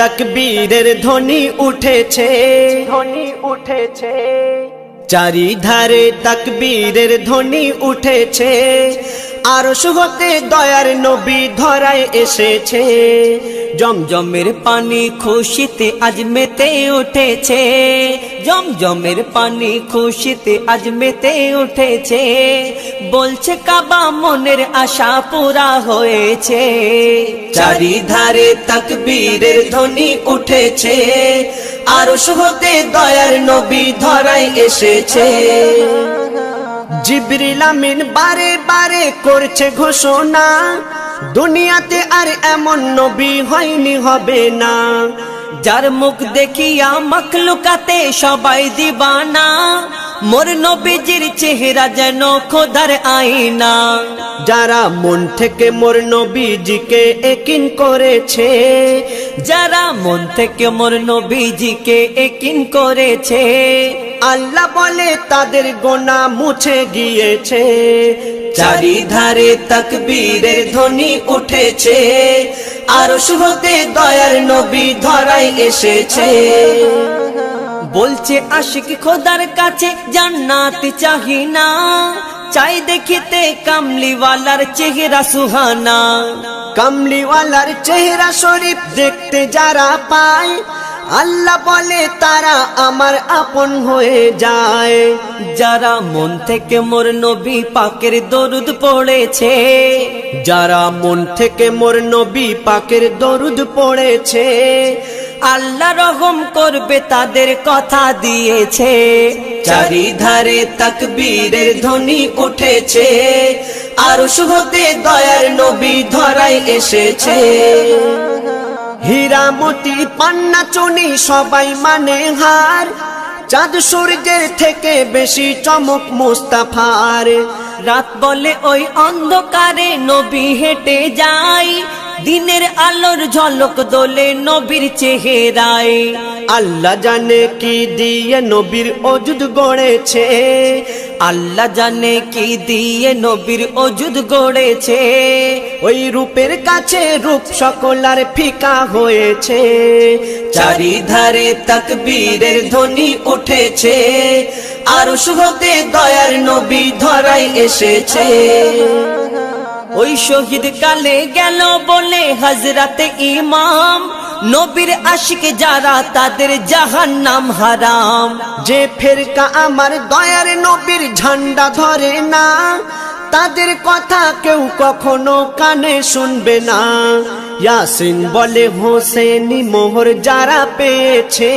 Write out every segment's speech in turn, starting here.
তকবীরের ধ্বনি উঠেছে। ধ্বনি উঠেছে। চারিধারে তাকবীরের ধ্বনি উঠেছে। আর হতে দয়ার নবী ধরায় এসেছে। জমজমের পানি খুশিতে আজ মেতে উঠেছে। জমজমের পানি খুশিতে আজ মেতে উঠেছে। বলছে কাবা মনের আশা পুরা হয়েছে। চারিধারে তকবীরের ধ্বনি উঠেছে। আর হতে দয়ার নবী ধরায় এসেছে। জিবরিল আমিন বারে বারে করছে ঘোষণা। দুনিয়াতে আর এমন নবী হয়নি হবে না। যার মুখ দেখিয়া মখলুকাতে সবাই দিবানা। মোর নবীজির চেহারা যেন খোদার আইনা যারা মন থেকে মোর নবীজিকে একিন করেছে যারা মন থেকে মোর নবীজিকে একিন করেছে আল্লাহ বলে তাদের গোনা মুছে গিয়েছে। চারিধারে তকবীরের ধ্বনি উঠেছে আর হতে দয়ার নবী ধরাই এসেছে। বলছে আশিক খোদার কাছে, জান্নাত চাহি না। চাই দেখিতে কামলিওয়ালার চেহারা সুহানা। কামলিওয়ালার চেহারা শরীফ দেখতে যারা পায় আল্লাহ বলে, তারা আমার আপন হয়ে যায়। যারা মন থেকে মোর নবী পাকের দরুদ পড়েছে, যারা মন থেকে মোর নবী পাকের দরুদ পড়েছে, আল্লাহ রহম করবে তাদের কথা দিয়েছে। চারিধারে তকবীরের ধ্বনি উঠেছে, আর হতে দয়ার নবী ধরাই এসেছে। হীরামতি পান্না চুনি সবাই মানে হার। চাঁদ সূর্যের থেকে বেশি চমক মুস্তাফার। রাত বলে ওই অন্ধকারে নবী হেঁটে যায়। দিনের আলোর ঝলক দোলে নবীর চেহারায়। আল্লাহ জানে কি দিয়ে নবীর অজুদ গড়েছে। আল্লাহ জানে কি দিয়ে নবীর অজুদ গড়েছে। ওই রূপের কাছে রূপ সকলার ফিকা হয়েছে। চারিধারে তকবীরের ধ্বনি উঠেছে। আর হতে দয়ার নবী ধরাই এসেছে। ওই শহীদ কালে গেল বলে হজরতে ইমাম। নবীর আশিক যারা, তাদের জাহান নাম হারাম। যে ফেরকা আমার দয়ার নবীর ঝান্ডা ধরে না, তাদের কথা কেউ কখনো কানে শুনবে না। ইয়াসিন বলে, হোসেনি মোহর যারা পেয়েছে।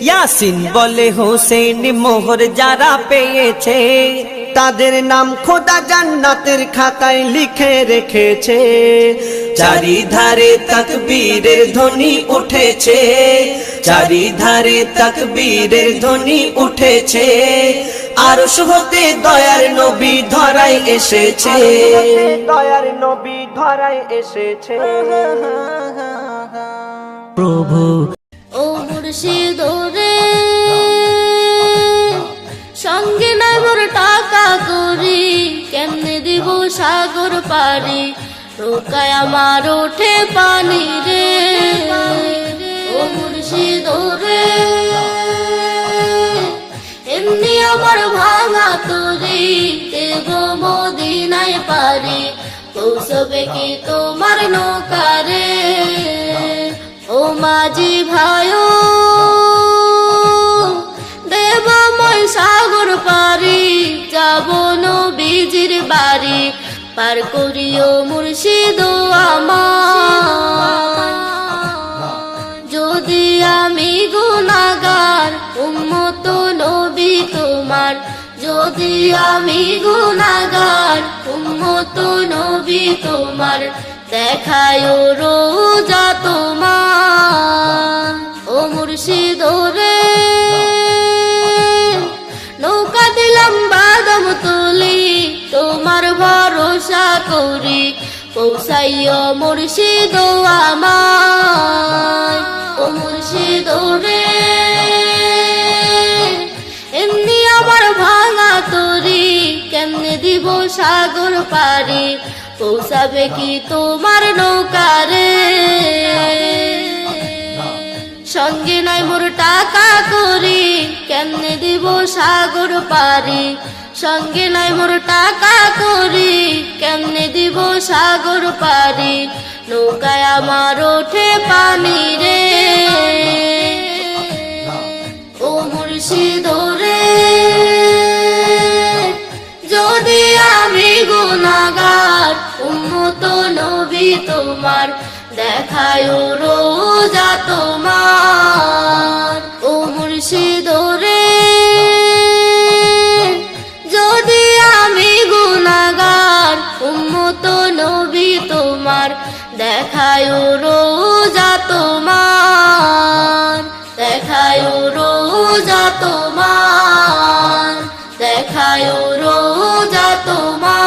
ইয়াসিন বলে, হোসেন মোহর যারা পেয়েছে। তাদের নাম খোদা জান্নাতের খাতায় লিখে রেখেছে। চারিধারে তকবীরের ধ্বনি উঠেছে। চারিধারে তকবীরের ধ্বনি উঠেছে। আর হতে দয়ার নবী ধরাই এসেছে। দয়ার নবী ধরাই এসেছে। প্রভু ও মুর্শিদ সাগর পারি, নৌকায় আমার ওঠে পানি রে। ও মুর্শিদ রে। এমনি আমার ভাঙা তরি দেব মদিনায় পারি পৌঁছবে কি তোমার নৌকারে ও মাঝি ভাইও সাগর পারি, যাব নবীজির বাড়ি। পার করিও মুর্শিদ আমার। যদি আমি গুনাগার, উম্মত নবী তোমার। যদি আমি গুনাগার, উম্মত নবী তোমার। দেখায় রোজা তোমার। ও মুর্শিদ রে করি, পৌঁছাইও মুর্শিদ আমার ও মুর্শিদ রে, এমনি আমার ভাঙা তরি, কেমনে দিব সাগর পারি পৌঁছাবে কি তোমার নৌকারে সঙ্গে নাই মোর টাকা করি, কেমনে দিব সাগর পারি সঙ্গে নাই মোর টাকা করি। কেমনে দিব সাগর পারি নৌকায় আমার ওঠে পানি রে। ও মুর্শিদ রে যদি আমি গুনাগার উম্মত নবী তোমার, দেখায় রোজা তোমার। ও মুর্শিদ রে দেখায় রোজা তোমার দেখায় রোজা তোমার দেখায় রোজা তোমার।